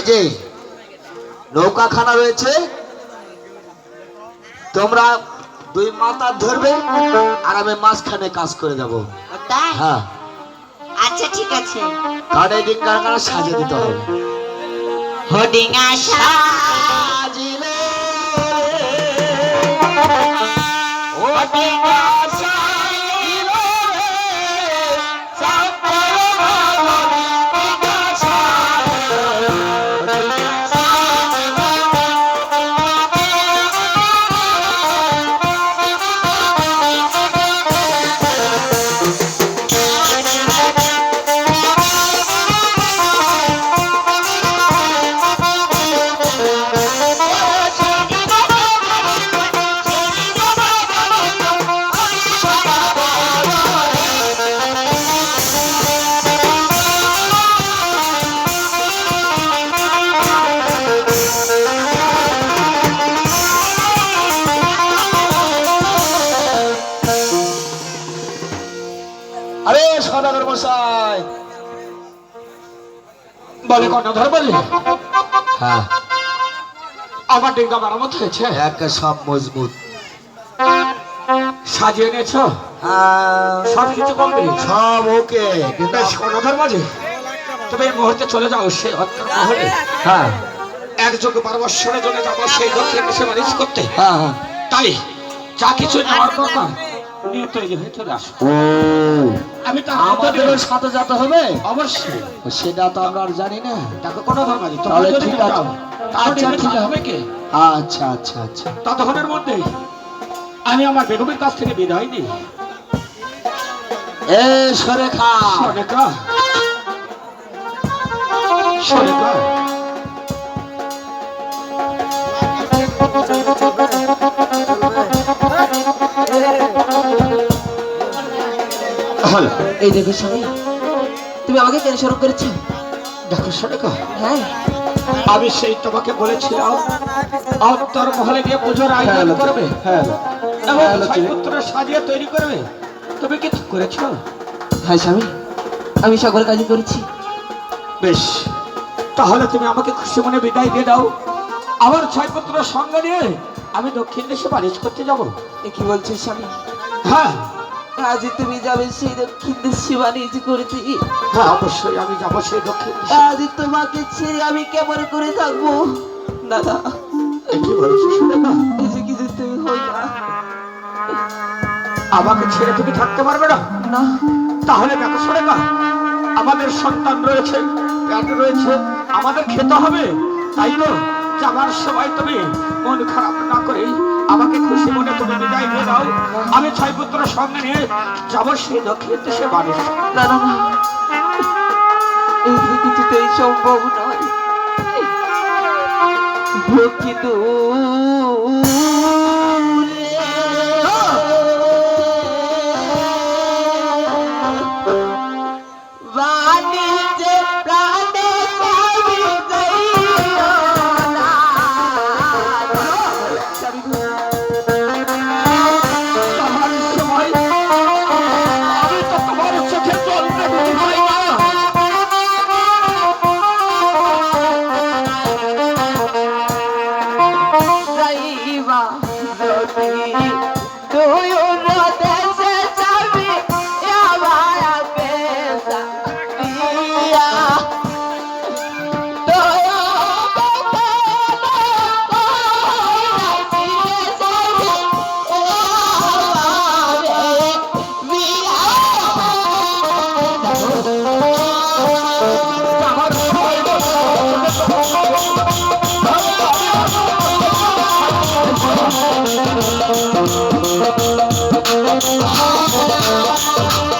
এই যে নৌকাখানা রয়েছে তোমরা দুই মাথা ধরবে আর আমি মাঝখানে কাজ করে দেবো। হ্যাঁ। আচ্ছা ঠিক আছে। কানে ডিঙ্গার কানে সাজিয়ে দিতে হবে? হোডিং আশা মশাই। বলে কর্ণধর বললে? হ্যাঁ। আমার ডিঙ্গা মেরামত হয়েছে? একে সব মজবুত। সাজিয়ে এনেছ? হ্যাঁ, সব কিছু কমপ্লিট? সব ওকে। বেশ কর্ণধর তবে এই মুহূর্তে চলে যাও অত্র মহলে হ্যাঁ। এক যুগ পরবর্ষণের জন্য যাব সেই দেশে মালিশ করতে। হ্যাঁ হ্যাঁ। তাই যা কিছু নেওয়ার দরকার নিয়ে তৈরি হয়ে চলে আসো। আমি তো আমাদেরও সাথে যেতে হবে? অবশ্যই। সেটা তো আমরা আর জানি না। দেখো কোনো ধর্মাজি তাহলে ঠিক আছে। আচ্ছা, ঠিক হবে কে? আচ্ছা আচ্ছা আচ্ছা। ততক্ষণের মধ্যেই আমি আমার বেগমের কাছ থেকে বিদায় নিই। এ সরেখা। হ্যালো এই দেখো স্বামী তুমি আমাকে কেন স্মরণ করেছ? দেখো সরেকা হ্যাঁ। আমি সেই তোমাকে বলেছিলাম অন্তর মহলে গিয়ে পুজোর আয়োজন করবে। হ্যাঁ এবং হ্যালো, সাজিয়ে তৈরি করবে। তুমি কি করেছ? হ্যাঁ স্বামী আমি সকল কাজই করেছি। বেশ তাহলে তুমি আমাকে খুশি মনে বিদায় দিয়ে দাও। আমার ছয়পত্র সঙ্গে নিয়ে আমি দক্ষিণ দেশে বাণিজ্য করতে যাব। এ কি বলছিস স্বামী? হ্যাঁ। আজ তুমি যাবে সেই দক্ষিণ দেশে বাণিজ্য করতে। হ্যাঁ অবশ্যই আমি যাব সেই দক্ষিণ আজ তোমাকে ছেড়ে আমি কেমন করে থাকব? দাদা কি বলছো শুনে না? এই যে কিছু তুমি হই না। আমাকে ছেড়ে তুমি থাকতে পারবে না? না। তাহলে দেখো শোনে না। আমাদের সন্তান রয়েছে প্যাট রয়েছে আমাদের খেতে হবে। তাই তো যাবার সময় তুমি মন খারাপ না করে আমাকে খুশি মনে তুমি বিদায় দিয়ে দাও আমি ছয় পুত্র সঙ্গে নিয়ে যাব সেই দক্ষিণ দেশে বাড়ি। এই পৃথিবীতে সম্ভব নয়। Música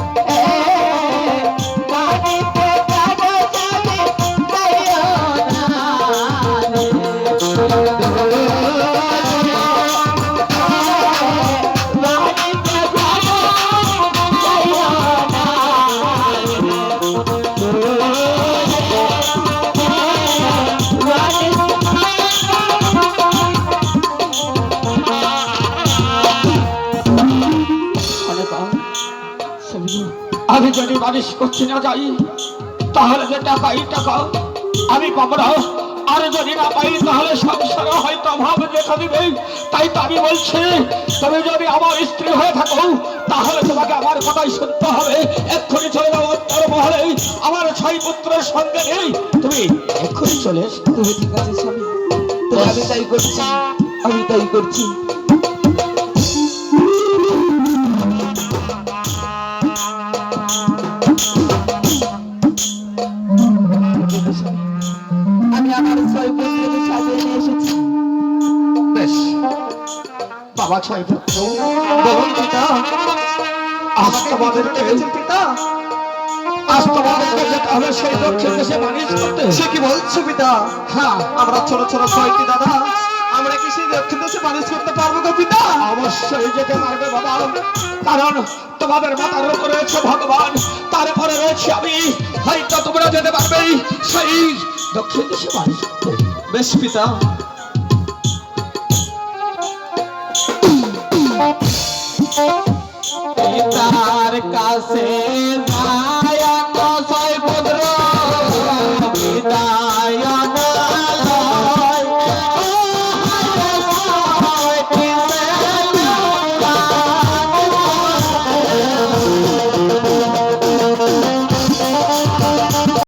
যদি বারিশ করতে না যাই, তাহলে যে টাকা এই টাকা আমি পাবো না। আর যদি না পাই, তাহলে সংসারে হয়তো অভাব দেখা দিবে। তাই তো আমি বলছি, তুমি যদি আমার স্ত্রী হয়ে থাকো, তাহলে তোমাকে আমার কথাই শুনতে হবে। এক্ষুনি চলে যাও উত্তর মহলে। আমার ছয় পুত্রের সঙ্গে নেই। তুমি এক্ষুনি চলে তুমি ঠিক আছে স্বামী? আমি তাই করছি। আমি তাই করছি। বাবা ছয় পুত্র বলুন পিতা আজ তোমাদেরকে পিতা। আজ তোমাদেরকে যেতে হবে সেই দক্ষিণ দেশে মানুষ করতে। সে কি বলছো পিতা? হ্যাঁ। আমরা ছোট ছোট ছয়টি দাদা? আমরা কি সেই দক্ষিণ দেশে মানুষ করতে পারব গো পিতা? অবশ্যই যেতে পারবে বাবা। কারণ তোমাদের মাথার উপর রয়েছে ভগবান। তারপরে রয়েছে আমি। হয়তো তোমরা যেতে পারবে সেই দক্ষিণ দেশে মানুষ বেশ পিতা। পিতার কাছে